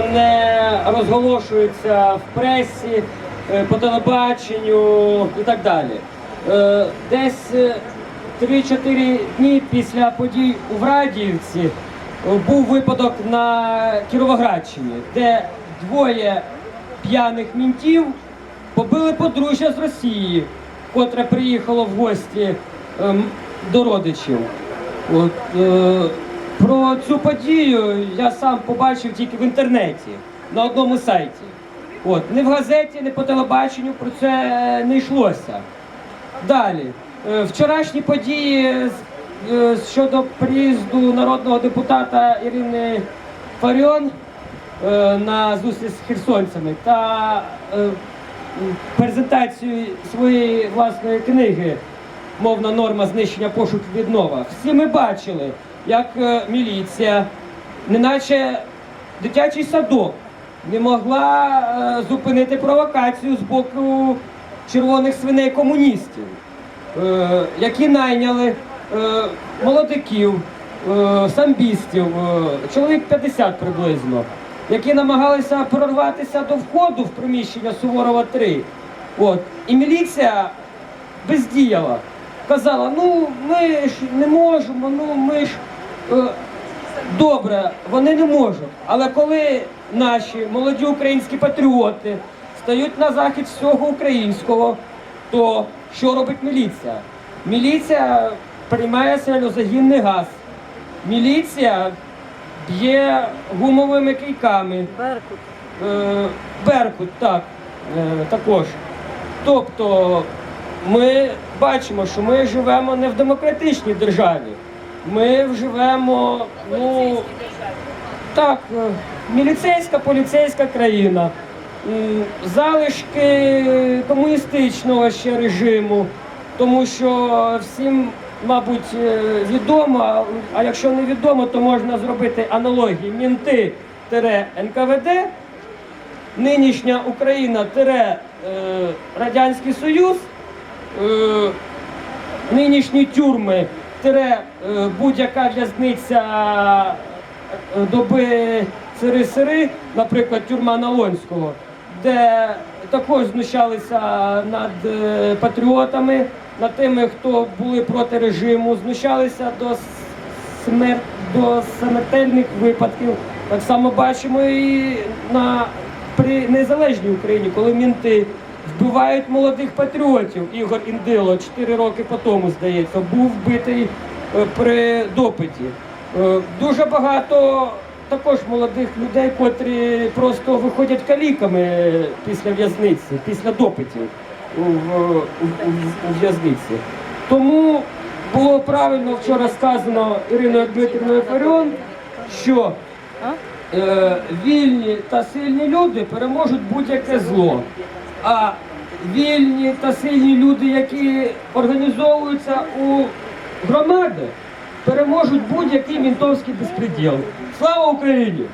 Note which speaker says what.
Speaker 1: не розголошується в пресі, е, по телебаченню і так далі. Е, Десь е, 3-4 дні після подій у Врадіївці е, був випадок на Кіровоградщині, де двоє п'яних мінтів побили подружжя з Росії, котре приїхало в гості ем, до родичів. От, е, про цю подію я сам побачив тільки в інтернеті на одному сайті. От, ні в газеті, ні по телебаченню про це не йшлося. Далі. Е, Вчорашні події е, щодо приїзду народного депутата Ірини Фаріон е, на зустріч з херсонцями та презентацію своєї власної книги Мовна норма знищення пошук віднова. Всі ми бачили, як е, міліція, неначе дитячий садок, не могла е, зупинити провокацію з боку червоних свиней комуністів, е, які найняли молодиків, самбістів, чоловік 50 приблизно, які намагалися прорватися до входу в приміщення Суворова 3. От. І міліція бездіяла. Казала, ну ми ж не можемо, ну ми ж е, добре, вони не можуть. Але коли наші молоді українські патріоти стають на захід всього українського, то що робить міліція? Міліція приймає сельнозагінний газ. Міліція б'є гумовими кийками.
Speaker 2: Беркут.
Speaker 1: Е, Беркут, так, е, також. Тобто ми бачимо, що ми живемо не в демократичній державі. Ми живемо, ну так, е, міліцейська поліцейська країна. Залишки комуністичного ще режиму, тому що всім, мабуть, е, відомо, а якщо не відомо, то можна зробити аналогії. Мінти НКВД нинішня Україна е, Радянський Союз, е, нинішні тюрми тире е, будь-яка в'язниця е, доби сири-сири, наприклад, тюрма Налонського, де також знущалися над е, патріотами, над тими, хто були проти режиму, знущалися до смер... до смертельних випадків. Так само бачимо і на при незалежній Україні, коли мінти вбивають молодих патріотів. Ігор Індило 4 роки по тому, здається, був вбитий е, при допиті. Е, Дуже багато також молодих людей, котрі просто виходять каліками після в'язниці, після допитів у, в'язниці. Тому було правильно вчора сказано Іриною Дмитрівною Фаріон, що вільні та сильні люди переможуть будь-яке зло. А вільні та сильні люди, які організовуються у громади, переможуть будь-який мінтовський безпреділ. Слава Україні!